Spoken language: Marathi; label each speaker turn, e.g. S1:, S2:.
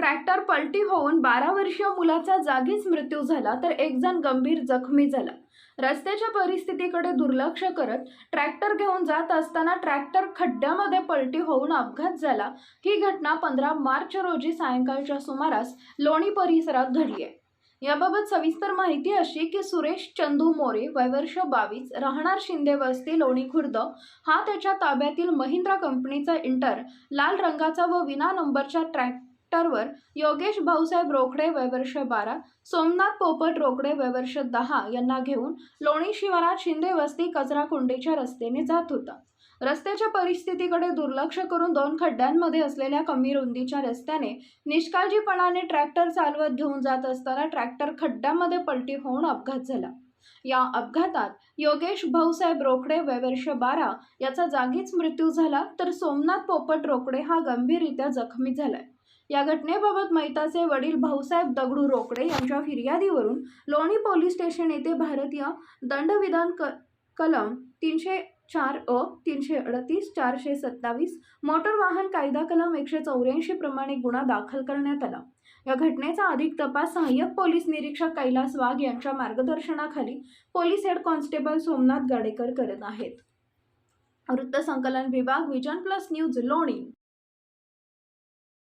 S1: ट्रॅक्टर पलटी होऊन बारा वर्षीय मुलाचा जागीच मृत्यू झाला तर एक जण गंभीर जखमी झाला. रस्त्याच्या परिस्थितीकडे दुर्लक्ष करत ट्रॅक्टर घेऊन जात असताना ट्रॅक्टर खड्ड्यामध्ये पलटी होऊन अपघात झाला. ही घटना पंधरा मार्च रोजी सायंकाळच्या सुमारास लोणी परिसरात घडली आहे. याबाबत सविस्तर माहिती अशी की सुरेश चंदू मोरे वयवर्ष बावीस राहणार शिंदे वस्ती लोणी खुर्द हा त्याच्या ताब्यातील महिंद्रा कंपनीचा इंटर लाल रंगाचा व विना नंबरच्या ट्रॅक ट्रॅक्टरवर योगेश भाऊसाहेब रोकडे वयवर्ष बारा सोमनाथ पोपट रोकडे वयवर्ष दहा यांना घेऊन लोणी शिवारात शिंदे वस्ती कचरा कुंडीच्या रस्त्याने जात होता. रस्त्याच्या परिस्थितीकडे दुर्लक्ष करून दोन खड्ड्यांमध्ये असलेल्या कमी रुंदीच्या रस्त्याने निष्काळजीपणाने ट्रॅक्टर चालवत घेऊन जात असताना ट्रॅक्टर खड्ड्यामध्ये पलटी होऊन अपघात झाला. या अपघातात योगेश भाऊसाहेब रोकडे वयवर्ष बारा याचा जागीच मृत्यू झाला तर सोमनाथ पोपट रोकडे हा गंभीररित्या जखमी झालाय. या घटनेबाबत मैताचे वडील भाऊसाहेब दगडू रोकडे यांच्या फिर्यादीवरून लोणी पोलीस स्टेशन येथे भारतीय दंडविधान क कलम तीनशे चार अ तीनशे अडतीस चारशे सत्तावीस मोटर वाहन कायदा कलम एकशे चौऱ्याऐंशी प्रमाणे गुन्हा दाखल करण्यात आला. या घटनेचा अधिक तपास सहाय्यक पोलीस निरीक्षक कैलास वाघ यांच्या मार्गदर्शनाखाली police head constable Somnath Gadekar करत आहेत. वृत्तसंकलन विभाग विजन प्लस न्यूज लोणी.